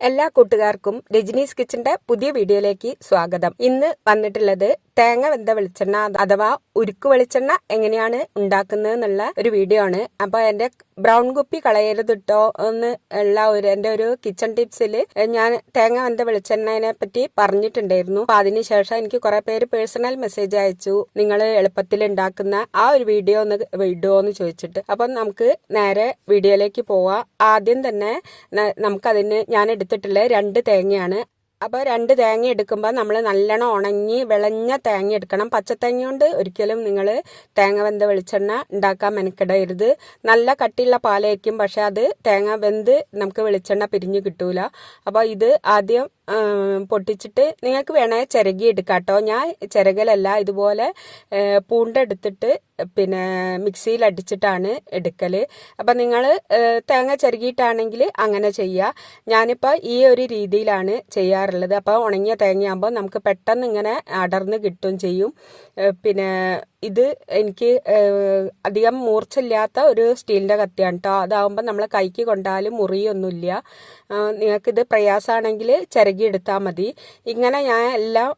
എല്ലാ കൂട്ടുകാർക്കും രജനീസ് കിച്ചന്റെ പുതിയ വീഡിയോയിലേക്ക് സ്വാഗതം. ഇന്ന് വന്നിട്ടുള്ളത് തേങ്ങ വെന്ത വെളിച്ചെണ്ണ അഥവാ ഉരുക്ക് വെളിച്ചെണ്ണ എങ്ങനെയാണ് ഉണ്ടാക്കുന്നത് എന്നുള്ള ഒരു വീഡിയോ ആണ്. അപ്പൊ എന്റെ ബ്രൗൺ കുപ്പി കളയരുതിട്ടോ എന്ന് ഉള്ള ഒരു എന്റെ ഒരു കിച്ചൺ ടിപ്സിൽ ഞാൻ തേങ്ങ വെന്ത വെളിച്ചെണ്ണനെ പറ്റി പറഞ്ഞിട്ടുണ്ടായിരുന്നു. അപ്പൊ അതിനുശേഷം എനിക്ക് കുറെ പേര് പേഴ്സണൽ മെസ്സേജ് അയച്ചു. നിങ്ങൾ എളുപ്പത്തിൽ ഉണ്ടാക്കുന്ന ആ ഒരു വീഡിയോ ഒന്ന് വിടുമോ എന്ന് ചോദിച്ചിട്ട്. അപ്പം നമുക്ക് നേരെ വീഡിയോയിലേക്ക് പോവാം. ആദ്യം തന്നെ നമുക്കതിന് ഞാൻ എടുത്തിട്ടുള്ള രണ്ട് തേങ്ങയാണ് അപ്പോൾ രണ്ട് തേങ്ങ എടുക്കുമ്പോൾ നമ്മൾ നല്ലോണം ഉണങ്ങി വിളഞ്ഞ തേങ്ങ എടുക്കണം. പച്ചത്തേങ്ങ കൊണ്ട് ഒരിക്കലും നിങ്ങൾ തേങ്ങ വെന്ത വെളിച്ചെണ്ണ ഉണ്ടാക്കാൻ മെനക്കിടരുത്. നല്ല കട്ടിയുള്ള പാലായിരിക്കും പക്ഷെ അത് തേങ്ങ വെന്ത് നമുക്ക് വെളിച്ചെണ്ണ പിരിഞ്ഞ് കിട്ടൂല. അപ്പോൾ ഇത് ആദ്യം പൊട്ടിച്ചിട്ട് നിങ്ങൾക്ക് വേണേൽ ചിരകി എടുക്കാം കേട്ടോ ഞാൻ ചിരകലല്ല ഇതുപോലെ പൂണ്ടെടുത്തിട്ട് പിന്നെ മിക്സിയിൽ അടിച്ചിട്ടാണ് എടുക്കൽ അപ്പം നിങ്ങൾ തേങ്ങ ചെറുകിയിട്ടാണെങ്കിൽ അങ്ങനെ ചെയ്യുക ഞാനിപ്പോൾ ഈ ഒരു രീതിയിലാണ് ചെയ്യാറുള്ളത്. അപ്പോൾ ഉണങ്ങിയ തേങ്ങയാകുമ്പോൾ നമുക്ക് പെട്ടെന്ന് ഇങ്ങനെ അടർന്ന് കിട്ടും ചെയ്യും. പിന്നെ ഇത് എനിക്ക് അധികം മൂർച്ചയില്ലാത്ത ഒരു സ്റ്റീലിന്റെ കത്തിയാണ് കേട്ടോ അതാവുമ്പോൾ നമ്മൾ കൈക്ക് കൊണ്ടാലും മുറിയൊന്നുമില്ല. നിങ്ങൾക്കിത് പ്രയാസമാണെങ്കിൽ ചിരകിയെടുത്താൽ മതി. ഇങ്ങനെ ഞാൻ എല്ലാം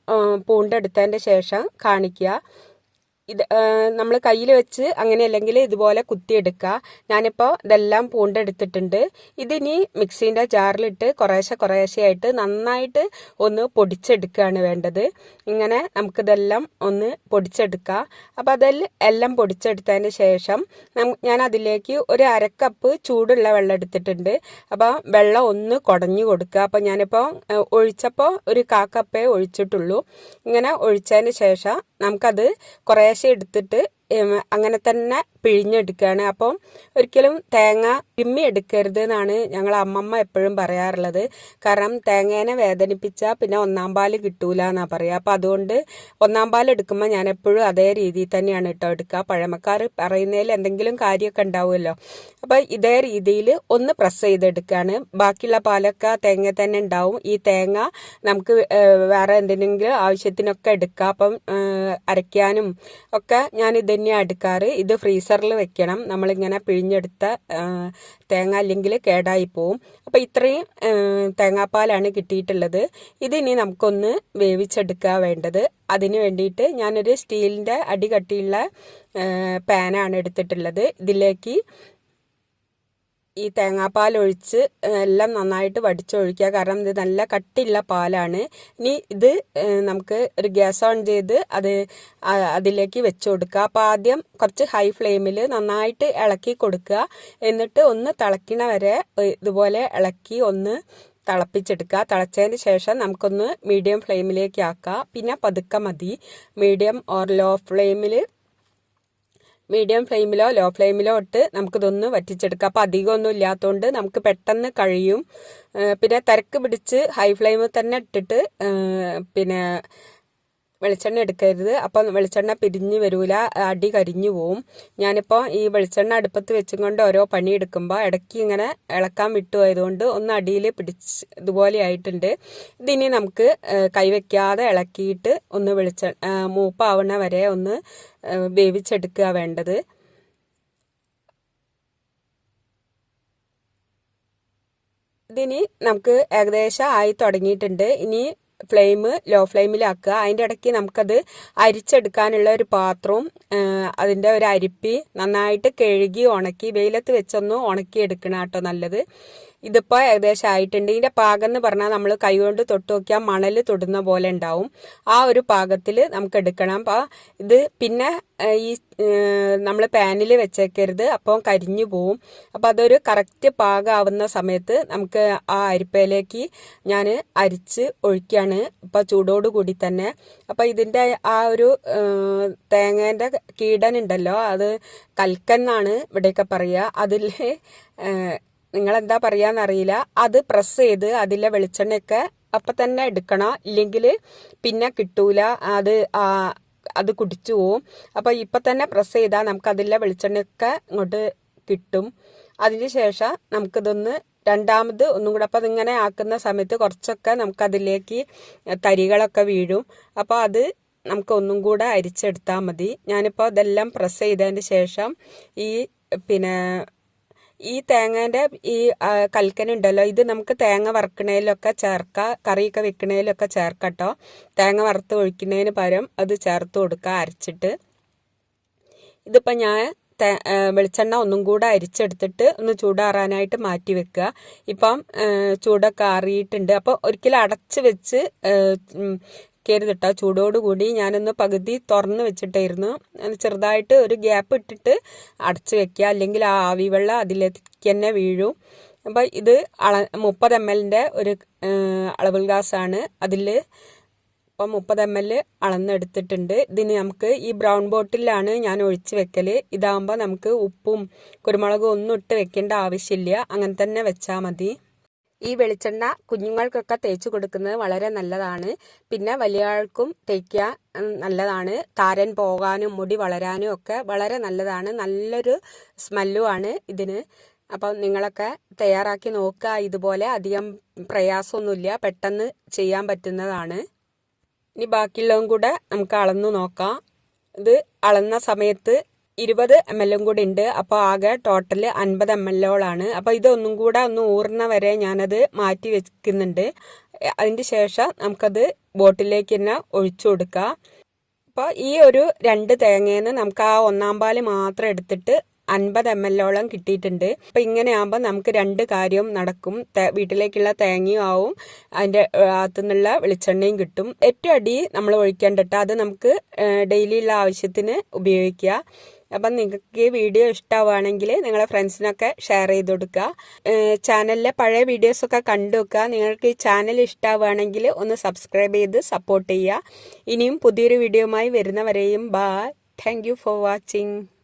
പൂണ്ടെടുത്തതിന്റെ ശേഷം കാണിക്കുക ഇത് നമ്മൾ കയ്യിൽ വെച്ച് അങ്ങനെ അല്ലെങ്കിൽ ഇതുപോലെ കുത്തിയെടുക്കുക ഞാനിപ്പോൾ ഇതെല്ലാം പൂണ്ടെടുത്തിട്ടുണ്ട്. ഇതിനി മിക്സീന്റെ ജാറിലിട്ട് കുറേശ്ശെ കുറേശ്ശെയായിട്ട് നന്നായിട്ട് ഒന്ന് പൊടിച്ചെടുക്കുകയാണ് വേണ്ടത്. ഇങ്ങനെ നമുക്കിതെല്ലാം ഒന്ന് പൊടിച്ചെടുക്കുക അപ്പോൾ അതിൽ എല്ലാം പൊടിച്ചെടുത്തതിന് ശേഷം ഞാൻ അതിലേക്ക് ഒരു അരക്കപ്പ് ചൂടുള്ള വെള്ളം എടുത്തിട്ടുണ്ട്. അപ്പോൾ വെള്ളം ഒന്ന് കുടഞ്ഞു കൊടുക്കുക. അപ്പോൾ ഞാനിപ്പോൾ ഒഴിച്ചപ്പോൾ ഒരു കാക്കപ്പേ ഒഴിച്ചിട്ടുള്ളൂ. ഇങ്ങനെ ഒഴിച്ചതിന് ശേഷം നമുക്കത് കുറേശ്ശെ എടുത്തിട്ട് അങ്ങനെ തന്നെ പിഴിഞ്ഞെടുക്കുകയാണ് അപ്പം ഒരിക്കലും തേങ്ങ പിമ്മി എടുക്കരുത് എന്നാണ് ഞങ്ങൾ അമ്മമ്മ എപ്പോഴും പറയാറുള്ളത്. കാരണം തേങ്ങേനെ വേദനിപ്പിച്ചാൽ പിന്നെ ഒന്നാം പാൽ കിട്ടൂല എന്നാ പറയുക അപ്പം അതുകൊണ്ട് ഒന്നാം പാൽ എടുക്കുമ്പോൾ ഞാൻ എപ്പോഴും അതേ രീതിയിൽ തന്നെയാണ് കേട്ടോ എടുക്കുക പഴമക്കാർ പറയുന്നതിൽ എന്തെങ്കിലും കാര്യമൊക്കെ ഉണ്ടാവുമല്ലോ. അപ്പം ഇതേ രീതിയിൽ ഒന്ന് പ്രസ് ചെയ്തെടുക്കുകയാണ് ബാക്കിയുള്ള പാലൊക്കെ തേങ്ങ തന്നെ ഉണ്ടാവും. ഈ തേങ്ങ നമുക്ക് വേറെ എന്തിനെങ്കിലും ആവശ്യത്തിനൊക്കെ എടുക്കാം. അപ്പം അരയ്ക്കാനും ഒക്കെ ഞാൻ ഇത് തന്നെയാണ് എടുക്കാറ് ഇത് ഫ്രീസറിൽ വെക്കണം. നമ്മളിങ്ങനെ പിഴിഞ്ഞെടുത്ത തേങ്ങ അല്ലെങ്കിൽ കേടായി പോവും. അപ്പം ഇത്രയും തേങ്ങാപ്പാലാണ് കിട്ടിയിട്ടുള്ളത്. ഇതിനി നമുക്കൊന്ന് വേവിച്ചെടുക്കുക വേണ്ടത്. അതിന് വേണ്ടിയിട്ട് ഞാനൊരു സ്റ്റീലിന്റെ അടികട്ടിയുള്ള പാനാണ് എടുത്തിട്ടുള്ളത്. ഇതിലേക്ക് ഈ തേങ്ങാപ്പാൽ ഒഴിച്ച് എല്ലാം നന്നായിട്ട് വടിച്ചൊഴിക്കുക. കാരണം ഇത് നല്ല കട്ടിയുള്ള പാലാണ്. ഇനി ഇത് നമുക്ക് ഒരു ഗ്യാസ് ഓൺ ചെയ്ത് അത് അതിലേക്ക് വെച്ച് കൊടുക്കുക. അപ്പോൾ ആദ്യം കുറച്ച് ഹൈ ഫ്ലെയിമിൽ നന്നായിട്ട് ഇളക്കി കൊടുക്കുക. എന്നിട്ട് ഒന്ന് തിളക്കണ വരെ ഇതുപോലെ ഇളക്കി ഒന്ന് തിളപ്പിച്ചെടുക്കുക. തിളച്ചതിന് ശേഷം നമുക്കൊന്ന് മീഡിയം ഫ്ലെയിമിലേക്ക് ആക്കുക പിന്നെ പതുക്കെ മതി. മീഡിയം ഓർ ലോ ഫ്ലെയിമിൽ മീഡിയം ഫ്ലെയിമിലോ ലോ ഫ്ലെയിമിലോ ഇട്ട് നമുക്കിതൊന്ന് വറ്റിച്ചെടുക്കാം. അപ്പോൾ അധികമൊന്നും ഇല്ലാത്തതുകൊണ്ട് നമുക്ക് പെട്ടെന്ന് കഴിയും. പിന്നെ തിരക്ക് പിടിച്ച് ഹൈ ഫ്ലെയിമിൽ തന്നെ ഇട്ടിട്ട് പിന്നെ വെളിച്ചെണ്ണ എടുക്കരുത്. അപ്പം വെളിച്ചെണ്ണ പിരിഞ്ഞു വരൂല. അടി കരിഞ്ഞു പോവും. ഞാനിപ്പോൾ ഈ വെളിച്ചെണ്ണ അടുപ്പത്ത് വെച്ചും കൊണ്ട് ഓരോ പണി എടുക്കുമ്പോൾ ഇടയ്ക്ക് ഇങ്ങനെ ഇളക്കാൻ വിട്ടുപോയതുകൊണ്ട് ഒന്ന് അടിയിൽ പിടിച്ച് ഇതുപോലെ ആയിട്ടുണ്ട്. ഇതിനി നമുക്ക് കൈവയ്ക്കാതെ ഇളക്കിയിട്ട് ഒന്ന് വെളിച്ച മൂപ്പാവണ വരെ ഒന്ന് വേവിച്ചെടുക്കുക വേണ്ടത്. ഇതിനി നമുക്ക് ഏകദേശം ആയി തുടങ്ങിയിട്ടുണ്ട്. ഇനി ഫ്ലെയിം ലോ ഫ്ലെയിമിലാക്കുക. അതിന്റെ ഇടയ്ക്ക് നമുക്കത് അരിച്ചെടുക്കാനുള്ള ഒരു പാത്രവും അതിന്റെ ഒരു അരിപ്പി നന്നായിട്ട് കഴുകി ഉണക്കി വെയിലത്ത് വെച്ചൊന്ന് ഉണക്കി എടുക്കണം കേട്ടോ നല്ലത്. ഇതിപ്പോൾ ഏകദേശം ആയിട്ടുണ്ട് ഇതിന്റെ പാകം എന്ന് പറഞ്ഞാൽ നമ്മൾ കൈകൊണ്ട് തൊട്ട് നോക്കിയാൽ മണൽ തൊടുന്ന പോലെ ഉണ്ടാവും. ആ ഒരു പാകത്തിൽ നമുക്ക് എടുക്കണം. അപ്പോൾ ഇത് പിന്നെ ഈ നമ്മൾ പാനിൽ വെച്ചേക്കരുത്. അപ്പം കരിഞ്ഞു പോവും. അപ്പോൾ അതൊരു കറക്റ്റ് പാകമാവുന്ന സമയത്ത് നമുക്ക് ആ അരിപ്പയിലേക്ക് ഞാൻ അരിച്ച് ഒഴിക്കുകയാണ് ഇപ്പോൾ ചൂടോട് കൂടി തന്നെ. അപ്പോൾ ഇതിന്റെ ആ ഒരു തേങ്ങേന്റെ കീടനുണ്ടല്ലോ അത് കൽക്കെന്നാണ് ഇവിടെയൊക്കെ പറയുക അതിൽ നിങ്ങളെന്താ പറയാന്നറിയില്ല. അത് പ്രസ് ചെയ്ത് അതിലെ വെളിച്ചെണ്ണയൊക്കെ അപ്പം തന്നെ എടുക്കണം. ഇല്ലെങ്കിൽ പിന്നെ കിട്ടൂല. അത് അത് കുടിച്ചു പോവും. അപ്പോൾ ഇപ്പം തന്നെ പ്രസ് ചെയ്താൽ നമുക്ക് അതിലെ വെളിച്ചെണ്ണയൊക്കെ ഇങ്ങോട്ട് കിട്ടും. അതിന് ശേഷം നമുക്കിതൊന്ന് രണ്ടാമത് ഒന്നും കൂടെ അപ്പോൾ അതിങ്ങനെ ആക്കുന്ന സമയത്ത് കുറച്ചൊക്കെ നമുക്കതിലേക്ക് തരികളൊക്കെ വീഴും. അപ്പോൾ അത് നമുക്ക് ഒന്നും കൂടെ അരിച്ചെടുത്താൽ മതി. ഞാനിപ്പോൾ ഇതെല്ലാം പ്രസ് ചെയ്തതിന് ശേഷം ഈ പിന്നെ ഈ തേങ്ങേന്റെ ഈ കൽക്കനുണ്ടല്ലോ ഇത് നമുക്ക് തേങ്ങ വറുക്കണേലൊക്കെ ചേർക്കാം കറിയൊക്കെ വെക്കണേലൊക്കെ ചേർക്കട്ടോ. തേങ്ങ വറുത്ത് ഒഴിക്കുന്നതിന് പകരം അത് ചേർത്ത് കൊടുക്കുക അരച്ചിട്ട്. ഇതിപ്പോൾ ഞാൻ വെളിച്ചെണ്ണ ഒന്നും കൂടെ അരിച്ചെടുത്തിട്ട് ഒന്ന് ചൂടാറാനായിട്ട് മാറ്റി വെക്കുക. ഇപ്പം ചൂടൊക്കെ ആറിയിട്ടുണ്ട്. അപ്പോൾ ഒരിക്കലും അടച്ച് വെച്ച് ഏ, ഉം, കരുതിട്ടോ. ചൂടോടുകൂടി ഞാനൊന്ന് പകുതി തുറന്ന് വെച്ചിട്ടായിരുന്നു. ചെറുതായിട്ട് ഒരു ഗ്യാപ്പ് ഇട്ടിട്ട് അടച്ച് വെക്കുക. അല്ലെങ്കിൽ ആ ആവി വെള്ളം അതിലേക്ക് തന്നെ വീഴും. അപ്പോൾ ഇത് അള മുപ്പത് എം എല്ലിന്റെ ഒരു അളവൽ അളവിൽ ആണ് അതിൽ ഇപ്പം മുപ്പത് എം എൽ അളന്നെടുത്തിട്ടുണ്ട്. ഇതിന് നമുക്ക് ഈ ബ്രൗൺ ബോട്ടിലാണ് ഞാൻ ഒഴിച്ച് വെക്കൽ ഇതാകുമ്പോൾ നമുക്ക് ഉപ്പും കുരുമുളകും ഒന്നും ഇട്ട് വെക്കേണ്ട ആവശ്യമില്ല. അങ്ങനെ തന്നെ വെച്ചാൽ മതി. ഈ വെളിച്ചെണ്ണ കുഞ്ഞുങ്ങൾക്കൊക്കെ തേച്ചു കൊടുക്കുന്നത് വളരെ നല്ലതാണ്. പിന്നെ വലിയ ആൾക്കും തേക്കുക നല്ലതാണ്. താരൻ പോകാനും മുടി വളരാനും ഒക്കെ വളരെ നല്ലതാണ്. നല്ലൊരു സ്മെല്ലുമാണ് ഇതിന്. അപ്പം നിങ്ങളൊക്കെ തയ്യാറാക്കി നോക്കുക. ഇതുപോലെ അധികം പ്രയാസമൊന്നുമില്ല. പെട്ടെന്ന് ചെയ്യാൻ പറ്റുന്നതാണ്. ഇനി ബാക്കിയുള്ളതും കൂടെ നമുക്ക് അളന്നു നോക്കാം. ഇത് അളന്ന സമയത്ത് ഇരുപത് എം എല്ലും കൂടി ഉണ്ട്. അപ്പോൾ ആകെ ടോട്ടൽ അൻപത് എം എല്ലോളാണ് അപ്പോൾ ഇതൊന്നും കൂടെ ഒന്ന് ഊർന്ന വരെ ഞാനത് മാറ്റി വെക്കുന്നുണ്ട്. അതിന് ശേഷം നമുക്കത് ബോട്ടിലേക്ക് തന്നെ ഒഴിച്ചു കൊടുക്കാം. അപ്പോൾ ഈ ഒരു രണ്ട് തേങ്ങയിൽ നമുക്ക് ആ ഒന്നാം പാൽ മാത്രം എടുത്തിട്ട് അൻപത് എം എല്ലോളം കിട്ടിയിട്ടുണ്ട്. അപ്പം ഇങ്ങനെ ആകുമ്പോൾ നമുക്ക് രണ്ട് കാര്യവും നടക്കും. വീട്ടിലേക്കുള്ള തേങ്ങയും ആവും. അതിന്റെ അകത്തു നിന്നുള്ള വെളിച്ചെണ്ണയും കിട്ടും. ഏറ്റവും അടി നമ്മൾ ഒഴിക്കേണ്ടിട്ട്. അത് നമുക്ക് ഡെയിലിയുള്ള ആവശ്യത്തിന് ഉപയോഗിക്കുക അപ്പം നിങ്ങൾക്ക് ഈ വീഡിയോ ഇഷ്ടമാവുകയാണെങ്കിൽ നിങ്ങളെ ഫ്രണ്ട്സിനൊക്കെ ഷെയർ ചെയ്ത് കൊടുക്കുക. ചാനലിലെ പഴയ വീഡിയോസൊക്കെ കണ്ടു വെക്കുക നിങ്ങൾക്ക് ഈ ചാനൽ ഇഷ്ടമാവുകയാണെങ്കിൽ ഒന്ന് സബ്സ്ക്രൈബ് ചെയ്ത് സപ്പോർട്ട് ചെയ്യുക. ഇനിയും പുതിയൊരു വീഡിയോയുമായി വരുന്നവരെയും ബായ് താങ്ക് ഫോർ വാച്ചിങ്